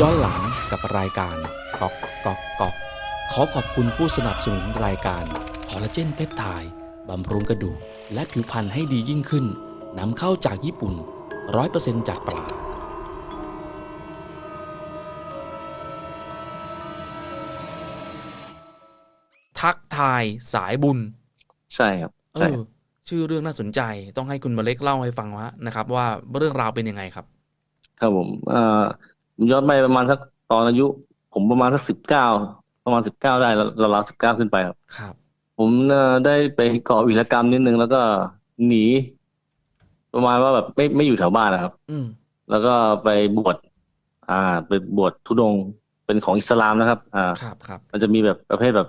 ย้อนหลังกับรายการก๊อกก๊อกก๊อกขอขอบคุณผู้สนับสนุนรายการคอลลาเจนเพปไทด์บำรุงกระดูกและผิวพรรณให้ดียิ่งขึ้นนำเข้าจากญี่ปุ่น 100%จากปลาทักทายสายบุญ ใช่ครับเอใช่อชื่อเรื่องน่าสนใจต้องให้คุณมาเล็กเล่าให้ฟังว่านะครับ ว่าเรื่องราวเป็นยังไงครับ ครับผมเอ่อ ย้อนไปประมาณสักตอนอายุ ผมประมาณสักสิบเก้าประมาณสิบเก้าได้แล้วเราเราสิบเก้าขึ้นไปครับ ครับ ผมเอ่อได้ไปก่อวิรกรรมนิดนึงแล้วก็หนี ประมาณว่าแบบไม่ไม่อยู่แถวบ้านนะครับ อืมแล้วก็ไปบวชอ่าไปบวชทุดงค์เป็นของอิสลามนะครับ อ่าครับครับมันจะมีแบบประเภทแบบ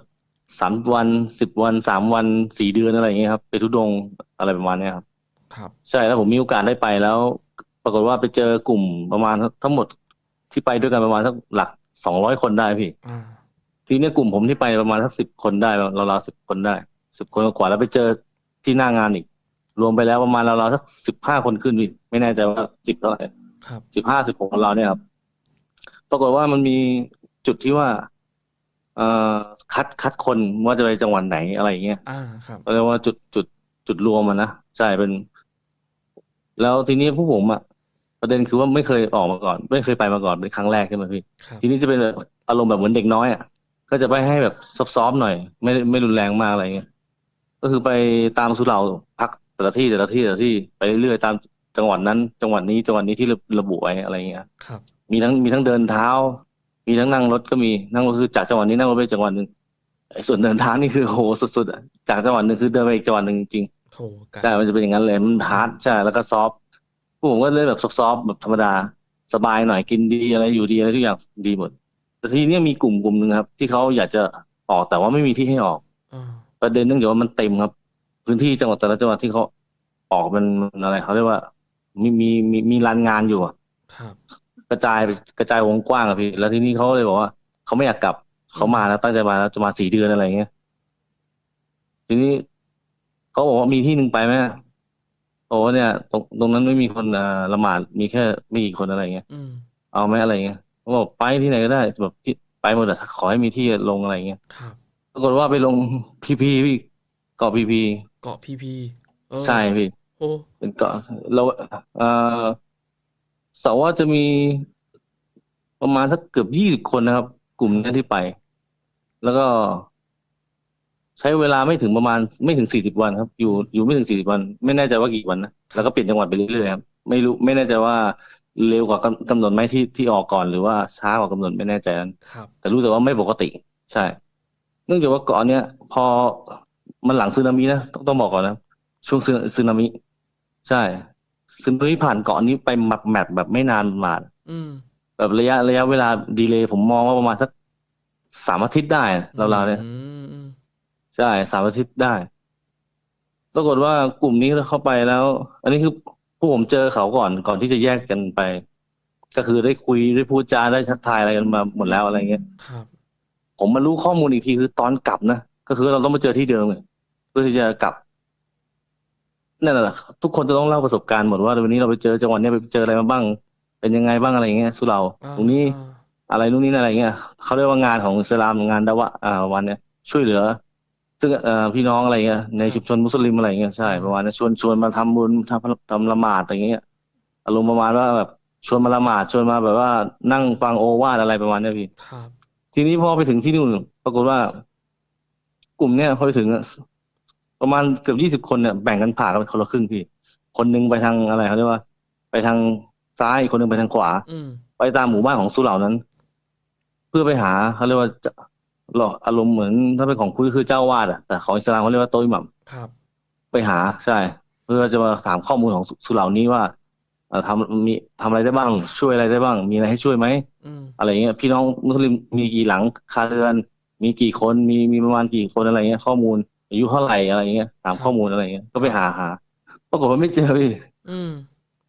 สามวันสิบวันสามวันสี่เดือนอะไรอย่างเงี้ยครับ ไปทุดงค์อะไรประมาณเนี้ยครับ ครับ ใช่แล้วผมมีโอกาสได้ไปแล้ว ปรากฏว่าไปเจอกลุ่มประมาณทั้งหมด ที่ไปด้วยกันประมาณสักหลักสองร้อยคนได้พี่อ่าทีเนี้ยกลุ่มผมที่ไปประมาณสักสิบคนได้เราเราสิบคนได้สิบคนกว่าแล้วไปเจอที่หน้างานอีก รวมไปแล้วประมาณเราเราสักสิบห้าคนขึ้นพี่ไม่แน่ใจว่าสิบเท่าไหร่ครับสิบห้าสิบหกของเราเนี่ยครับปรากฏว่ามันมีจุดที่ว่าเอ่อคัดคัดคนว่าจะไปจังหวัดไหนอะไรอย่างเงี้ยอ่าครับเรียกว่าจุดจุดจุดรวมมันนะใช่เป็น แล้วทีนี้ผู้ผมอะ ประเด็นคือว่าไม่เคยออกมาก่อน ไม่เคยไปมาก่อนเป็นครั้งแรกใช่ไหมพี่ ครับ ทีนี้จะเป็นแบบอารมณ์แบบเหมือนเด็กน้อยอะก็จะไปให้แบบซอฟๆหน่อย ไม่ไม่รุนแรงมากอะไรเงี้ยก็คือไปตามสุเหร่าพักแต่ละที่แต่ละที่แต่ละที่ไปเรื่อยๆตามจังหวัดนั้น จังหวัดนี้จังหวัดนี้ที่ระระบุไว้อะไรเงี้ย ครับ มีทั้งมีทั้งเดินเท้า มีทั้งนั่งรถก็มีนั่งรถคือจากจังหวัดนี้นั่งรถไปจังหวัดหนึ่งไอ้ส่วนเดินทางนี่คือโหสุดๆอะจากจังหวัดหนึ่งคือเดินไปอีกจังหวัดหนึ่งจริงโถไกล ๆใช่มันจะเป็นอย่างนั้นเลยมันฮาร์ดใช่แล้วก็ซอฟต์ พวกผมก็เล่นแบบซอฟต์ๆแบบธรรมดา สบายหน่อยกินดีอะไรอยู่ดีอะไรทุกอย่างดีหมด แต่ทีเนี้ยมีกลุ่มกลุ่มหนึ่งครับ ที่เขาอยากจะออกแต่ว่าไม่มีที่ให้ออกอ่าประเด็นเนื่องจากว่ามันเต็มครับ พื้นที่จังหวัดแต่ละจังหวัดที่เขาออกมันมันอะไรเขาเรียกว่า มีมีมีมีรันงานอยู่อะครับกระจายไปกระจายวงกว้างอะพี่ แล้วทีนี้เขาเลยบอกว่าเขาไม่อยากกลับเขามาแล้วตั้งใจมาแล้วจะมาสี่เดือนอะไรอย่างเงี้ยทีนี้เขาบอกว่ามีที่หนึ่งไปไหม โอ้เนี่ย ตรงตรงนั้นไม่มีคนอ่าละหมาดมีแค่ไม่กี่คนอะไรอย่างเงี้ยอืม เอาไหมอะไรอย่างเงี้ยเขาบอกไปที่ไหนก็ได้แบบที่ไปหมดอะขอให้มีที่ลงอะไรอย่างเงี้ยครับ ปรากฏว่าไปลงพีพีพี่เกาะพีพีเกาะพีพีเออใช่พี่ โอ้เป็นเกาะเราเอ่อเสาว่าจะมีประมาณสักเกือบยี่สิบคนนะครับ กลุ่มนี้ที่ไป แล้วก็ ใช้เวลาไม่ถึงประมาณไม่ถึงสี่สิบวันครับ อยู่อยู่ไม่ถึงสี่สิบวัน ไม่แน่ใจว่ากี่วันนะแล้วก็เปลี่ยนจังหวัดไปเรื่อยๆครับไม่รู้ไม่แน่ใจว่าเร็วกว่ากำกำหนดไหมที่ที่ออกก่อนหรือว่าช้ากว่ากำหนดไม่แน่ใจนั้นครับ แต่รู้แต่ว่าไม่ปกติ ใช่ เนื่องจากว่าเกาะเนี้ยพอมันหลังสึนามินะต้องต้องบอกก่อนนะช่วงสึสึนามิ ใช่สึนามิผ่านเกาะนี้ไปแมปแมปแบบไม่นานมาอืมแบบระยะระยะเวลาดีเลย์ผมมองว่าประมาณสักสามอาทิตย์ได้เราๆเนี่ยอืมอืม ใช่สามอาทิตย์ได้ปรากฏว่ากลุ่มนี้เข้าไปแล้ว อันนี้คือผู้ผมเจอเขาก่อนก่อนที่จะแยกกันไป ก็คือได้คุยได้พูดจาได้ทักทายอะไรกันมาหมดแล้วอะไรเงี้ยครับ ผมมารู้ข้อมูลอีกทีคือตอนกลับนะก็คือเราต้องมาเจอที่เดิมเลยเพื่อที่จะกลับนั่นแหละทุกคนจะต้องเล่าประสบการณ์หมดว่าวันนี้เราไปเจอจังหวัดเนี้ยไปเจออะไรมาบ้าง เป็นยังไงบ้างอะไรอย่างเงี้ยสุเราอ่าตรงนี้อ่าอะไรนู่นนี่นั่นอะไรเงี้ยเขาเรียกว่างานของอิสลามงานดาวะอ่าวันเนี้ยช่วยเหลือ ซึ่งเอ่อพี่น้องอะไรเงี้ยในชุมชนมุสลิมอะไรเงี้ยใช่ประมาณนั้นชวนชวนมาทำบุญทำทำละหมาดอะไรเงี้ยอารมณ์ประมาณว่าแบบชวนมาละหมาดชวนมาแบบว่านั่งฟังโอวาทอะไรประมาณเนี้ยพี่ ครับ ทีนี้พอไปถึงที่นู่นปรากฏว่า กลุ่มเนี้ยพอไปถึงอะประมาณเกือบยี่สิบคนเนี่ยแบ่งกันผ่ากันคนละครึ่งพี่ คนหนึงไปทางอะไรเขาเรียกว่า ไปทางซ้ายอีกคนหนึงไปทางขวา อืม ไปตามหมู่บ้านของสุเหร่านั้น เพื่อไปหาเขาเรียกว่าจะ หลอกอารมณ์เหมือนถ้าเป็นของคุยคือเจ้าวาดอะแต่ของอิสลามเขาเรียกว่าโตอิหมัมครับ ไปหาใช่ เพื่อจะมาถามข้อมูลของสุสุเหร่านี้ว่าเอ่อทำมีทำอะไรได้บ้าง ช่วยอะไรได้บ้าง มีอะไรให้ช่วยไหมอืมอะไรเงี้ยพี่น้องมุสลิมมีกี่หลังคาเรือน มีกี่คนมีมีประมาณกี่คนอะไรเงี้ยข้อมูล อายุเท่าไหร่อะไรเงี้ยถามข้อมูลอะไรเงี้ยก็ไปหาหาปรากฏว่าไม่เจอพี่อืม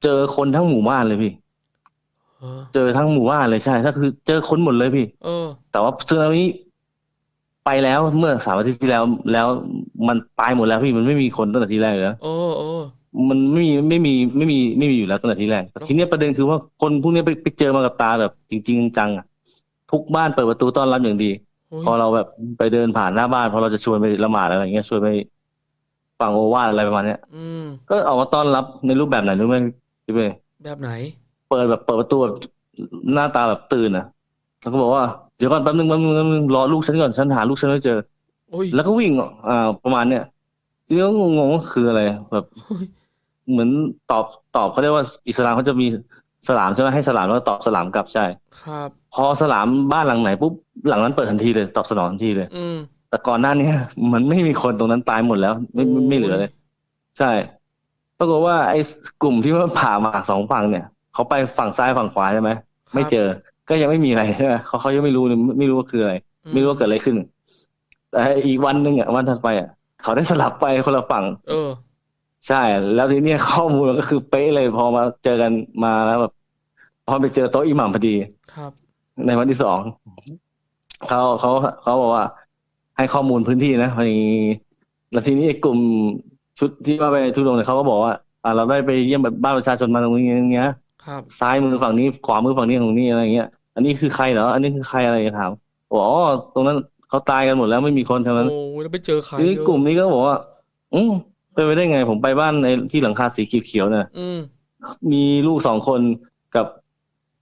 เจอคนทั้งหมู่บ้านเลยพี่ เออเจอทั้งหมู่บ้านเลยใช่ถ้าคือเจอคนหมดเลยพี่ เออ แต่ว่าสึนามิ ไปแล้วเมื่อสามอาทิตย์ที่แล้ว แล้วมันตายหมดแล้วพี่มันไม่มีคนตั้งแต่ทีแรกเลยนะโอ้โอ้มันไม่มีไม่มีไม่มีไม่มีอยู่แล้วตั้งแต่ทีแรกแต่ทีเนี้ยประเด็นคือว่าคนพวกเนี้ยไปไปเจอมากับตาแบบจริง ๆ จังๆอะทุกบ้านเปิดประตูต้อนรับอย่างดีโอ้ยพอเราแบบไปเดินผ่านหน้าบ้านพอเราจะชวนไปละหมาดอะไรอย่างเงี้ยชวนไปฟังโอวาทอะไรประมาณเนี้ยอืมก็ออกมาต้อนรับในรูปแบบไหนรู้ไหมพี่เป้แบบไหน เปิดแบบเปิดประตูแบบหน้าตาแบบตื่นอะแล้วก็บอกว่า เดี๋ยวก่อนแป๊บนึงแป๊บนึงแป๊บนึงรอลูกฉันก่อนฉันหาลูกฉันไม่เจอ โอ้ยแล้วก็วิ่งอ่าประมาณเนี้ยทีนี้ก็งงๆว่าคืออะไรแบบ โอ้ยเหมือนตอบตอบเขาเรียกว่าอิสลามเขาจะมีสลามใช่ไหมให้สลามแล้วก็ตอบสลามกลับใช่ ครับ พอสลามบ้านหลังไหนปุ๊บหลังนั้นเปิดทันทีเลยตอบสนองทันทีเลย อืมแต่ก่อนหน้านี้มันไม่มีคนตรงนั้นตายหมดแล้วไม่ไม่ไม่เหลือเลย ใช่ปรากฏว่าไอ้กลุ่มที่ว่าผ่ามาสองฝั่งเนี่ยเขาไปฝั่งซ้ายฝั่งขวาใช่ไหมไม่เจอ ก็ยังไม่มีอะไรใช่ไหมเขาเขายังไม่รู้เลยไม่รู้ว่าคืออะไร ไม่รู้ว่าเกิดอะไรขึ้น แต่อีกวันหนึ่งอะวันถัดไปอะเขาได้สลับไปคนละฝั่ง เออ ใช่ แล้วทีเนี้ยข้อมูลมันก็คือเป๊ะเลยพอมาเจอกันมาแล้วแบบพอไปเจอโต๊ะอิหมัมพอดี ครับ ในวันที่สองเขาเขาเขาบอกว่า ให้ข้อมูลพื้นที่นะพอดีแล้วทีนี้ไอ้กลุ่มชุดที่ว่าไปทุดงค์เนี่ยเขาก็บอกว่า อ่า เราได้ไปเยี่ยมบ้านประชาชนมาตรงนี้อย่างเงี้ย ครับซ้ายมือฝั่งนี้ขวามือฝั่งนี้ของนี่อะไรเงี้ย อันนี้คือใครเหรออันนี้คือใครอะไรถามบอกอ๋อตรงนั้นเขาตายกันหมดแล้วไม่มีคนทั้งนั้นโอ้ยแล้วไปเจอใครทีนี้กลุ่มนี้ก็บอกว่า อืมเป็นไปได้ไง ผมไปบ้านในที่หลังคาสีเขียวๆเนี่ยอืมมีลูกสองคนกับ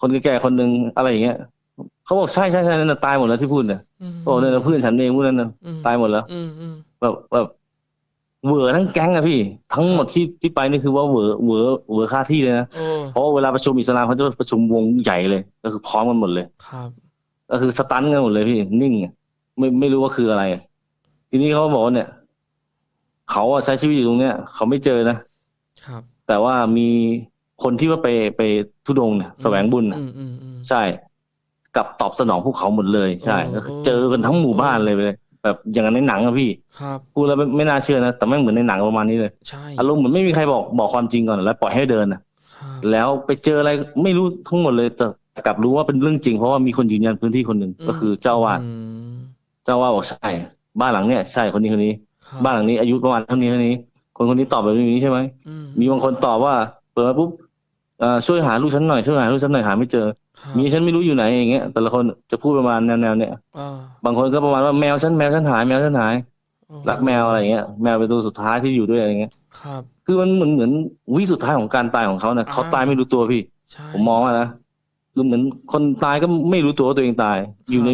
คนแก่ๆคนหนึ่งอะไรอย่างเงี้ยเขาบอกใช่ใช่ใช่นั่นนะตายหมดแล้วที่พูดเนี่ยอืมโอ้เนี่ยนะเพื่อนฉันเองพวกนั้นนะอืมตายหมดแล้วอืมอืมแบบแบบ เหวอทั้งแก๊งอะพี่ ทั้งหมดที่ที่ไปนี่คือว่าเหวอเหวอเหวอค่าที่เลยนะโอ้เพราะว่าเวลาประชุมอิสลามเขาจะประชุมวงใหญ่เลย ก็คือพร้อมกันหมดเลย ครับ ก็คือสตันกันหมดเลยพี่นิ่งอะไม่ไม่รู้ว่าคืออะไร ทีนี้เขาบอกว่าเนี่ยเขาอะใช้ชีวิตอยู่ตรงเนี้ยเขาไม่เจอนะครับ แต่ว่ามีคนที่ว่าไปไปทุดงค์เนี่ยแสวงบุญน่ะอืมอืมอืมใช่กลับตอบสนองพวกเขาหมดเลย ใช่โอ้ก็คือเจอกันทั้งหมู่บ้านเลยเลย แบบอย่างนั้นในหนังอะพี่ครับ พูดแล้วไม่ไม่น่าเชื่อนะแต่ไม่งเหมือนในหนังประมาณนี้เลยใช่อารมณ์เหมือนไม่มีใครบอกบอกความจริงก่อนแล้วปล่อยให้เดินนะครับแล้วไปเจออะไรไม่รู้ทั้งหมดเลยแต่กลับรู้ว่าเป็นเรื่องจริงเพราะว่ามีคนยืนยันพื้นที่คนหนึ่งก็คือเจ้าอาวาดอืมเจ้าอาวาดบอกใช่บ้านหลังเนี้ยใช่คนนี้คนนี้ครับบ้านหลังนี้อายุประมาณเท่านี้เท่านี้ คนคนนี้ตอบแบบนี้ใช่ไหม อืมีบางคนตอบว่าเปิดมาปุ๊บ เอ่อช่วยหาลูกฉันหน่อยช่วยหาลูกฉันหน่อยหาไม่เจอ ครับมีฉันไม่รู้อยู่ไหนอย่างเงี้ยแต่ละคนจะพูดประมาณแนวๆเนี้ยอ่าบางคนก็ประมาณว่าแมวฉันแมวฉันหายแมวฉันหายโอ้รักแมวอะไรอย่างเงี้ยแมวเป็นตัวสุดท้ายที่อยู่ด้วยอะไรเงี้ยครับ คือมันเหมือนเหมือนวิสุดท้ายของการตายของเขาเนี่ยอ่าเขาตายไม่รู้ตัวพี่ ใช่ ผมมองว่านะคือเหมือนคนตายก็ไม่รู้ตัวว่าตัวเองตาย อยู่ใน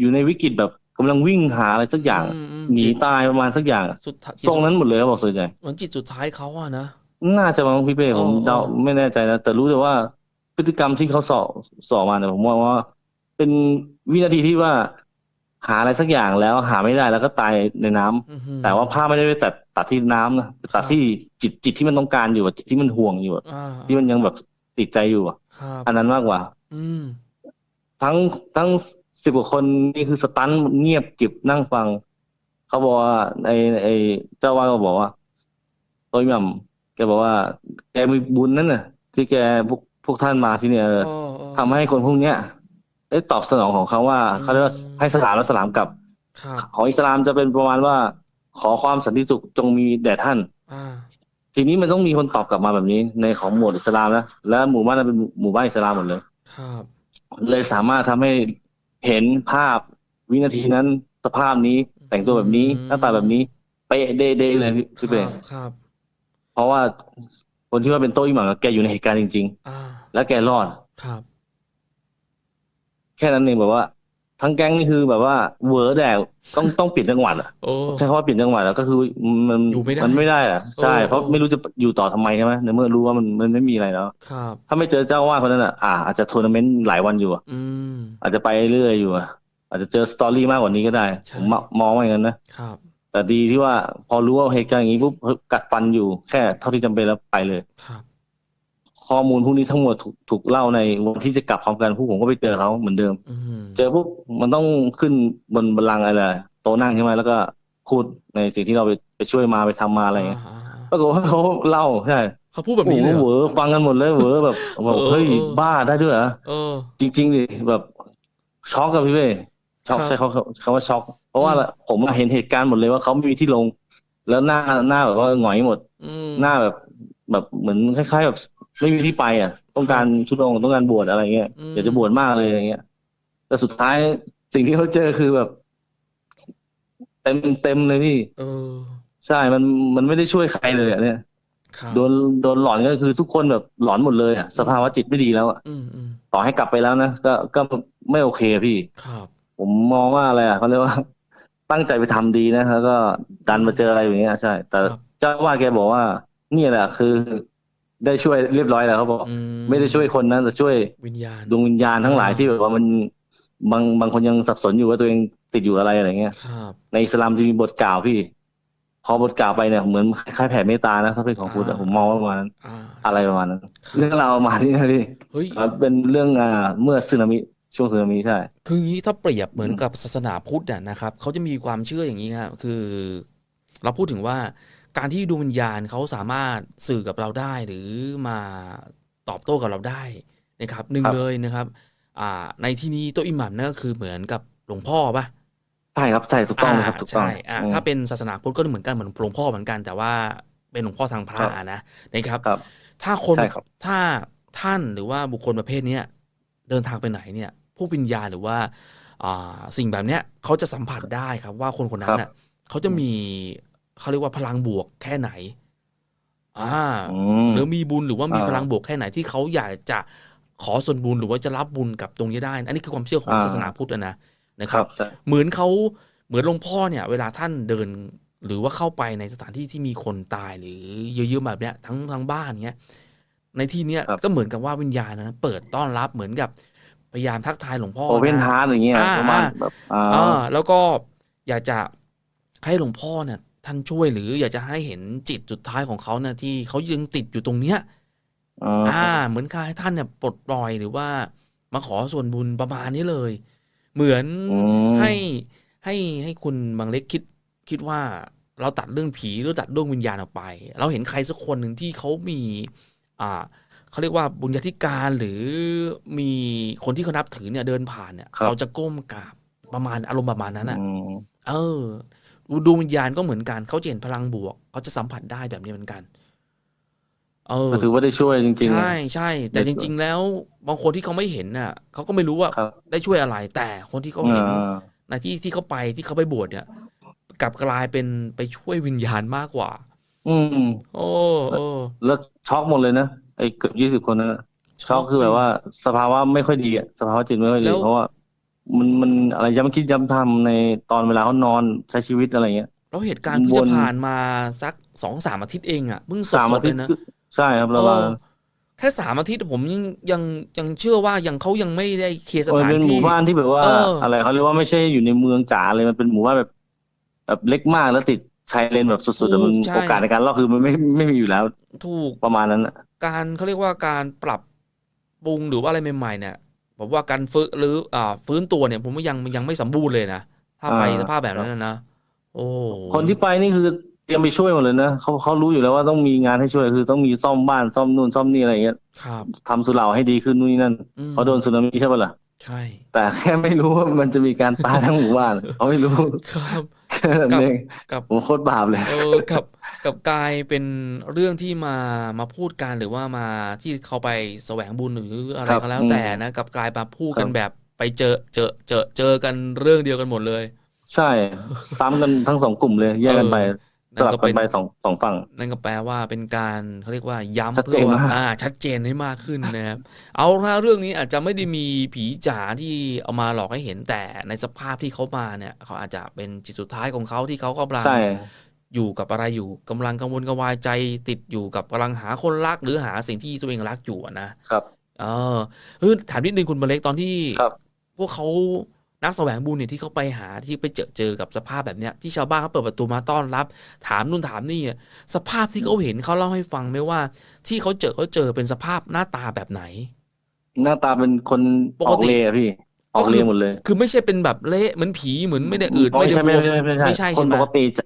อยู่ในวิกฤตแบบกำลังวิ่งหาอะไรสักอย่างมมหนีจิตตายประมาณสักอย่าง สุดท้ายทรงนั้นหมดเลยเขาบอกส่วนใหญ่ เหมือนจิตสุดท้ายเขาอะนะ น่าจะมั้งพี่เป้ผมอ๋อเดาไม่แน่ใจนะแต่รู้แต่ว่าพฤติกรรมที่เขาสอบสอบมาเนี่ยผมมองว่า เป็นวินาทีที่ว่า หาอะไรสักอย่างแล้วหาไม่ได้แล้วก็ตายในน้ำอื้อหือแต่ว่าภาพไม่ได้ไปตัดตัดที่น้ำนะตัดที่จิตจิตที่มันต้องการอยู่อะจิตที่มันห่วงอยู่อะอ่าที่มันยังแบบติดใจอยู่อะครับอันนั้นมากกว่า อืมทั้งทั้งสิบกว่าคนนี่คือสตันเงียบกริบนั่งฟัง เขาบอกว่าไอ้ไอ้เจ้าว่าก็บอกว่าโต้ยหม่ำ แกบอกว่า แกมีบุญนั่นน่ะ ที่แกพวกพวกท่านมาที่เนี่ยโอ้โอ้ทำให้คนพวกเนี้ยได้ตอบสนองของเขาว่าอืมเขาเรียกว่าให้สลามและสลามกลับ ครับ ของอิสลามจะเป็นประมาณว่า ขอความสันติสุขจงมีแด่ท่าน อ่า ทีนี้มันต้องมีคนตอบกลับมาแบบนี้ ในของหมู่อิสลามนะและหมู่บ้านนั้นเป็นหมู่บ้านอิสลามหมดเลย ครับ เลยสามารถทำให้เห็นภาพวินาทีนั้นสภาพนี้แต่งตัวแบบนี้หน้าตาแบบนี้เป๊ะเด้ๆเลยพี่พี่เป้ครับครับ เพราะว่าคนที่ว่าเป็นโต้อิหมังอะแกอยู่ในเหตุการณ์จริง อ่าๆ แล้วแกรอด ครับ แค่นั้นเองแบบว่า ทั้งแก๊งนี่คือแบบว่าเหวอแดกต้องต้องเปลี่ยนจังหวัดอะ โอ้ ใช้คำว่าเปลี่ยนจังหวัดแล้วก็คือมันอยู่ไม่ได้มันไม่ได้อะใช่เออ เพราะไม่รู้จะอยู่ต่อทำไมใช่ไหมในเมื่อรู้ว่ามันมันไม่มีอะไรแล้วครับ ถ้าไม่เจอเจ้าอาว่าสคนนั้นอะอ่าอาจจะทัวร์นาเมนต์หลายวันอยู่อะอืม อาจจะไปเรื่อยอยู่อะอาจจะเจอสตอรี่มากกว่านี้ก็ได้ใช่ ผมมองว่าอย่างนั้นนะครับ แต่ดีที่ว่าพอรู้ว่าเหตุการณ์อย่างนี้ปุ๊บเฮ้ยกัดฟันอยู่แค่เท่าที่จำเป็นแล้วไปเลยครับข้อมูลพวกนี้ทั้งหมดถูกถูกเล่าในวันที่จะกลับพร้อมกันพวกผมก็ไปเจอเขาเหมือนเดิมอืมเจอปุ๊บมันต้องขึ้นบนบัลลังก์อะไรโต๊ะนั่งใช่ไหมแล้วก็พูดในสิ่งที่เราไปไปช่วยมาไปทำมาอะไรอย่างเงี้ยาปรากฏว่าเขาเล่าใช่เขาพูดแบบโอ้นี้โหเลยเหรเหวออฟังกันหมดเลยเหวอแบบแบบเออเฮ้ยเออบ้าได้ด้วยเหรอเออจริงๆดิแบบช็อกกับพี่เว้ยช็อกครับใช่เขาคำว่าช็อก เพราะว่าอืมผมเห็นเหตุการณ์หมดเลยว่าเขาไม่มีที่ลง แล้วหน้าหน้าแบบว่าหงอยหมดอืมหน้าแบบแบบเหมือนคล้ายๆแบบไม่มีที่ไปอะ ต้องการชุดองค์ต้องการบวชอะไรเงี้ยอืมอยากจะบวชมากเลยอย่างเงี้ยแต่สุดท้ายสิ่งที่เขาเจอคือแบบเต็มเต็มเลยพี่เออใช่มันมันไม่ได้ช่วยใครเลยอะเนี่ยครับโดนโดนหลอนก็คือทุกคนแบบหลอนหมดเลยอะสภาวะจิตไม่ดีแล้วอะอืมอืมต่อให้กลับไปแล้วนะก็ก็ไม่โอเคพี่ ครับ ผมมองว่าอะไรอะเขาเรียกว่า ตั้งใจไปทำดีนะแล้วก็ดันมาเจออะไรอย่างเงี้ยใช่ แต่ครับเจ้าอาว่าสแกบอกว่า นี่แหละคือ ได้ช่วยเรียบร้อยแล้วเขาบอกอืไม่ได้ช่วยคนนะแต่ช่วยวิญญาณดวงวิญญาณทั้งหลายอ่าที่แบบว่ามันบางบางคนยังสับสนอยู่ว่าตัวเองติดอยู่อะไรอะไรเงี้ยครับในอิสลามจะมีบทกล่าวพี่ พอบทกล่าวไปเนี่ยเหมือนคล้ายๆแผ่เมตตานะถ้าเป็นของพุทธอะผมมองว่าประมาณนั้นอ่าอะไรประมาณนั้นครับเรื่องราวประมาณนี้นะพี่เฮ้ยครับเป็นเรื่องอ่าเมื่อสึนามิ ช่วงสึนามิใช่ คืออย่างนี้ถ้าเปรียบเหมือนกับศาสนาพุทธเนี่ยนะครับเขาจะมีความเชื่ออย่างนี้ครับคือ เราพูดถึงว่าการที่ดวงวิญญาณเขาสามารถสื่อกับเราได้หรือมาตอบโต้กับเราได้นะครับหนึ่งครับเลยนะครับ อ่า ในที่นี้โตัวอิหมัมนั่นก็คือเหมือนกับหลวงพ่อปะใช่ครับใช่ถูกต้องเลยครับถูกต้องใช่อ่าอืมถ้าเป็นศาสนาพุทธก็เหมือนกันเหมือนหลวงพ่อเหมือนกัน แต่ว่าเป็นหลวงพ่อทางพระครับนะนะครับครับ ถ้าคนใช่ครับถ้าท่านหรือว่าบุคคลประเภทเนี้ยเดินทางไปไหนเนี่ย ผู้วิญญาณหรือว่าอ่าสิ่งแบบเนี้ยเขาจะสัมผัสได้ครับว่าคนคนนั้นน่ะเขาจะมีเขาเรียกว่าพลังบวกแค่ไหน อ่าอืมหรือมีบุญหรือว่ามีอ่าพลังบวกแค่ไหนที่เขาอยากจะขอส่วนบุญหรือว่าจะรับบุญกับตรงนี้ได้ อันนี้คือความเชื่อของอ่าศาสนาพุทธอะนะนะคครัรับบใช่เหมือนเขาเหมือนหลวงพ่อเนี่ย เวลาท่านเดินหรือว่าเข้าไปในสถานที่ที่มีคนตายหรือเยอะๆแบบเนี้ยทั้งทั้งบ้านเนี้ยในที่เนี้ยครับก็เหมือนกับว่าวิญญาณนะเปิดต้อนรับเหมือนกับ พยายามทักทายหลวงพ่อโอเพนนะฮาร์ดอย่างเงี้ยอ่าประมาณอ่าแบบอ่าอ่าแล้วก็อยากจะให้หลวงพ่อเนี่ยท่านช่วยหรืออยากจะให้เห็นจิตสุดท้ายของเขาเนี่ยที่เขายังติดอยู่ตรงเนี้ยอ่าอ่าเหมือนกับให้ท่านเนี่ยปลดปล่อยหรือว่ามาขอส่วนบุญประมาณนี้เลย เหมือนอืมให้ให้ให้คุณบางเล็กคิดคิดว่าเราตัดเรื่องผีหรือตัดเรื่องวิญญาณออกไป เราเห็นใครสักคนหนึ่งที่เขามี อ่า เขาเรียกว่าบุญญาธิการหรือมีคนที่เขานับถือเนี่ยเดินผ่านเนี่ยครับเราจะก้มกราบประมาณอารมณ์ประมาณนั้นอะอืมเออดวงวิญญาณก็เหมือนกันเขาจะเห็นพลังบวกเขาจะสัมผัสได้แบบนี้เหมือนกัน เออก็ถือว่าได้ช่วยจริงๆ ใช่ใช่แต่ได้จช่วยริง ๆ แล้ว บางคนที่เขาไม่เห็นน่ะเขาก็ไม่รู้ว่าครับได้ช่วยอะไร แต่คนที่เขาเห็นอ่าในที่ที่เขาไปที่เขาไปบวชเนี่ยกลับกลายเป็นไปช่วยวิญญาณมากกว่า อืม โอ้โอ้แล้วช็อกหมดเลยนะ ไอ้เกือบยี่สิบคนนั้นนะช็อกคือแบบว่าสภาวะไม่ค่อยดีอะสภาวะจิตไม่ค่อยแล้ดีว เพราะว่า มันมันอะไรย้ำคิดย้ำทำในตอนเวลาเขานอนใช้ชีวิตอะไรเงี้ย แล้วเหตุการณ์เพิ่งจะวน ผ่านมาสักสองสามอาทิตย์เองอะเพิ่งสสามดอาๆทิเลตยย์นะ คือใช่ครับเอระบาอแค่สามอาทิตย์ผมยังยังยังเชื่อว่ายังเขายังไม่ได้เคลียร์สมันถานเป็นหที่ มู่บ้านที่แบบว่า เอออ อะไรเขาเรียกว่าไม่ใช่อยู่ในเมืองจ๋าเลยมันเป็นหมู่บ้านแบบ แบบเล็กมากแล้วติดชายเลนแบบสุดๆแต่มันใช่ โอกาสในการรอดคือมันไม่ไม่มีอยู่แล้วถูก ประมาณนั้นอะ การเขาเรียกว่าการปรับปรุงหรือว่าอะไรใหม่ๆเนี่ยผมว่าการฟื้นหรืออ่าฟื้นตัวเนี่ย ผมว่ายังยังไม่สมบูรณ์เลยนะถ้าไปอ่าสภาพแบบนั้นนะนะโอ้คนที่ไปนี่คือเตรียมไปช่วยหมดเลยนะเขาเขารู้อยู่แล้วว่าต้องมีงานให้ช่วยคือต้องมีซ่อมบ้านซ่อมนู่นซ่อมนี่อะไรอย่างเงี้ยครับทำสุเหร่าให้ดีขึ้นนู่นนี่นั่นอืมเพราะโดนสึนามิใช่ปะล่ะใช่แต่แค่ไม่รู้ว่ามันจะมีการตายทั้งหมู่บ้านเขาไม่รู้ครับแค่นั้น กับเองกับผมโคตรบาปเลย เออกับกับกลายเป็นเรื่องที่มามาพูดกันหรือว่ามาที่เขาไปแสวงบุญหรืออะไรครับก็แล้วอืมแต่นะกับกลายมาพูดกันครับแบบไปเจอเจอเจอเจอกันเรื่องเดียวกันหมดเลย ใช่ซ้ำกันทั้งสองกลุ่มเลยแยกกันไปเออส นั่นลับก็กัเป็นนไปสองสองฝั่ง นั่นก็แปลว่าเป็นการเขาเรียกว่าชัย้ำดเจเพื่อนว่ามากอ่า ชัดเจนให้มากขึ้นนะครับ เอาถ้าเรื่องนี้อาจจะไม่ได้มีผีจ๋าที่เอามาหลอกให้เห็นแต่ในสภาพที่เขามาเนี่ย เขาอาจจะเป็นจิตสุดท้ายของเขาที่เขากำลังใช่อยู่กับอะไรอยู่กำลังกังวลกังวายใจติดอยู่กับกำลังหาคนรักหรือหาสิ่งที่ตัวเองรักอยู่อะนะครับ เออเออถามนิดนึงคุณบรรเล็กตอนที่ครับพวกเขา นักแสวงบุญเนี่ยที่เขาไปหาที่ไปเจอเจอกับสภาพแบบเนี้ยที่ชาวบ้านเขาเปิดประตูมาต้อนรับ ถามนู่นถามนี่อะสภาพที่เขาเห็นเขาเล่าให้ฟังไหมว่า ที่เขาเจอเขาเจอเป็นสภาพหน้าตาแบบไหน หน้าตาเป็นคนปกออกติเลอะพี่ออกเลหมดเลย คือไม่ใช่เป็นแบบเละเหมือนผีเหมือนไม่ได้อืดอ๋อไม่ได้ใช่บไม่วมใช่ไม่ใช่ไม่ใช่คใช่นไหมปกติจะ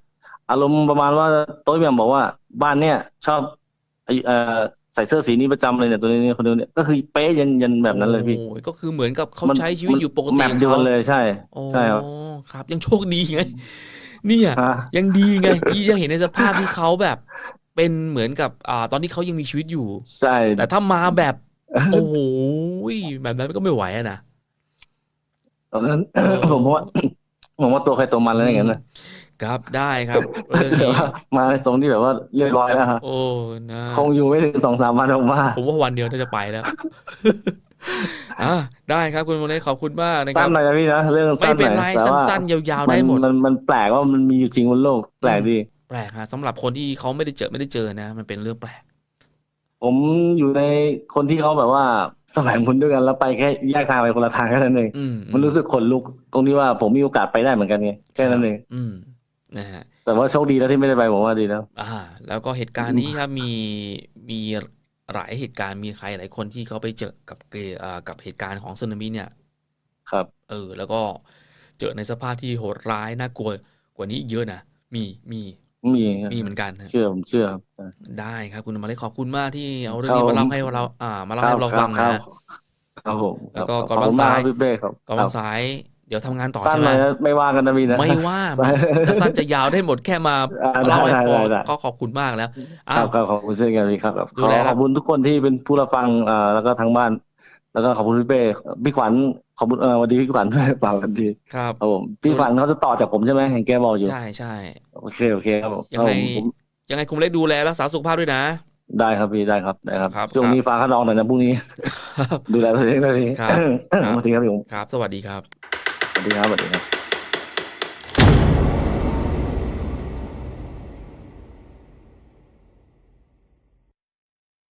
อารมณ์ประมาณว่าโต้ยแหม่มบอกว่าบ้านเนี้ยชอบไอเอ่อ ใส่เสื้อสีนี้ประจำเลยเนี่ยตัวนี้คนนี้เนี่ยก็คือเป๊ะยันยันแบบนั้นเลยพี่โอ้ยก็คือเหมือนกับเขามันใช้ชีวิตอยู่ปกติแมขปองเดียวเขากันเลยใช่โอ้ใช่ครับครับ ยังโชคดีไงเนี่ยฮะยังดีไงยี่จะเห็นในสภาพที่เขาแบบ เป็นเหมือนกับอ่าตอนที่เขายังมีชีวิตอยู่ ใช่ แต่ถ้ามาแบบโอ้โหแบบนั้นก็ไม่ไหวอะนะตอนนั้นเออผมว่าผมว่าตัวใครตัวมันแล้วอย่างนั้นนะ ครับได้ครับ เรื่องแต่นี้ ว่ามาในทรงที่แบบว่าเรียบร้อยแล้วฮะโอ้นะคงอยู่ไม่ถึงสองสามวันผมว่าผมว่าวันเดียวน่าจะไปแล้ว อะได้ครับคุณโมเล่ขอบคุณมากนะคสั้รันบ หน่อยนะพี่นะเรื่องไม่สั้นหเป็นน่อยไรแต่ว่าสั้นๆ ยาวๆ มัได้หมด มันมันแปลกว่ามันมีอยู่จริงบนโลกแปลกดี แปลกฮะสำหรับคนที่เขาไม่ได้เจอไม่ได้เจอนะ มันเป็นเรื่องแปลก ผมอยู่ในคนที่เขาแบบว่าสมัยมุนด้วยกันแล้วไปแค่แยกทางไปคนละทางแค่นั้นเองอืมมันรู้สึกขนลุกตรงที่ว่าผมมีโอกาสไปได้เหมือนกันไงแค่นั้นเองอืม นะฮะแต่ว่าโชคดีแล้วที่ไม่ได้ไปผมว่าดีแล้วอ่า แล้วก็เหตุการณ์นี้ครับมีมีหลายเหตุการณ์มีใครหลายคนที่เขาไปเจอกับเกอ่ากับเหตุการณ์ของสึนามิเนี่ย ครับ เออ แล้วก็เจอในสภาพที่โหดร้ายน่ากลัวกว่านี้อีกเยอะนะมีมีมีมีเหมือนกันนะเชื่อผมเชื่อครับได้ครับคุณมาเลยขอบคุณมากที่เอาเรื่องนี้มาเล่าให้เรา อ่า มาเล่าให้เราฟังคนะรับฮะครับผมแล้วก็ขอบกำลังคุณมซ้ายครับพี่เป้ครับกำลังสาย เดี๋ยวทำงานต่อสั้นใช่หไหมน่อยนะไม่ว่ากันนะพี่นะไม่ว่ามันจะสั้นจะยาวได้หมดแค่มาอ่ามาเล่าให้ได้พอได้ได้ก็ขอบคุณมากแล้วคอ้ารัวบครับขอบคุณเช่นกันพี่ครับขดูอแลนะขอบคุณทุกคนที่เป็นผู้รับฟังอ่าแล้วก็ทั้งบ้าน แล้วก็ขอบคุณพี่เป้พี่ขวัญขอบคุณเออสวันดีพี่ขวัญด้วยเปล่ากันดีครับครับผมพี่ขวัญเขาจะต่อจากผมใช่ไหมเห็นแกบอกอยู่ใช่ใช่โอเคโอเคครับผมยังไงครับผมยังไงคุณเล็กดูแลรักษาสุขภาพด้วยนะได้ครับพี่ได้ครับได้ครับครับช่วงนี้ฟ้าขนองหน่อยนะพรุ่งนี้ครับดูแลตัวเองด้วยพี่ครับครับสวัสดีครับผมครับ สวัสดีครับ สวัสดีครับสวัสดีครับ